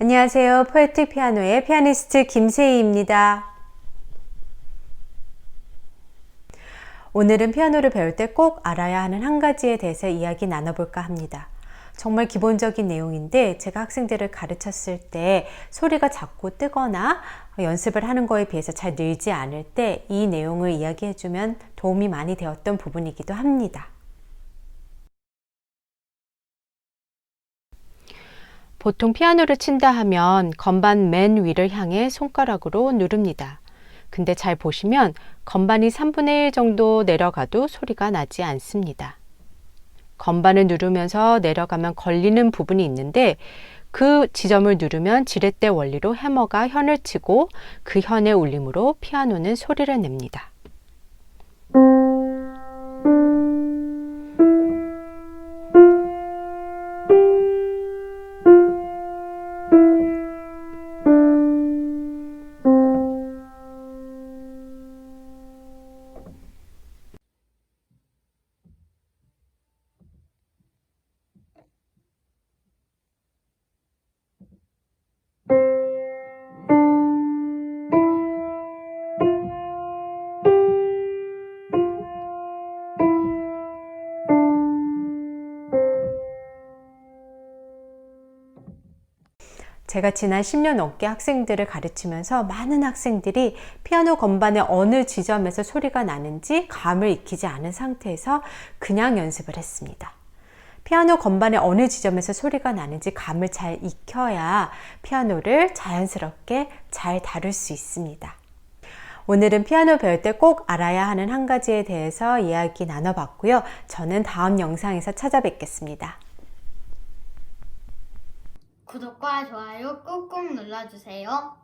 안녕하세요. 포에틱 피아노의 피아니스트 김세희입니다. 오늘은 피아노를 배울 때 꼭 알아야 하는 한 가지에 대해서 이야기 나눠볼까 합니다. 정말 기본적인 내용인데 제가 학생들을 가르쳤을 때 소리가 작고 뜨거나 연습을 하는 거에 비해서 잘 늘지 않을 때 이 내용을 이야기해주면 도움이 많이 되었던 부분이기도 합니다. 보통 피아노를 친다 하면 건반 맨 위를 향해 손가락으로 누릅니다. 근데 잘 보시면 건반이 3분의 1 정도 내려가도 소리가 나지 않습니다. 건반을 누르면서 내려가면 걸리는 부분이 있는데 그 지점을 누르면 지렛대 원리로 해머가 현을 치고 그 현의 울림으로 피아노는 소리를 냅니다. 제가 지난 10년 넘게 학생들을 가르치면서 많은 학생들이 피아노 건반의 어느 지점에서 소리가 나는지 감을 익히지 않은 상태에서 그냥 연습을 했습니다. 피아노 건반의 어느 지점에서 소리가 나는지 감을 잘 익혀야 피아노를 자연스럽게 잘 다룰 수 있습니다. 오늘은 피아노 배울 때 꼭 알아야 하는 한 가지에 대해서 이야기 나눠봤고요. 저는 다음 영상에서 찾아뵙겠습니다. 구독과 좋아요 꾹꾹 눌러주세요.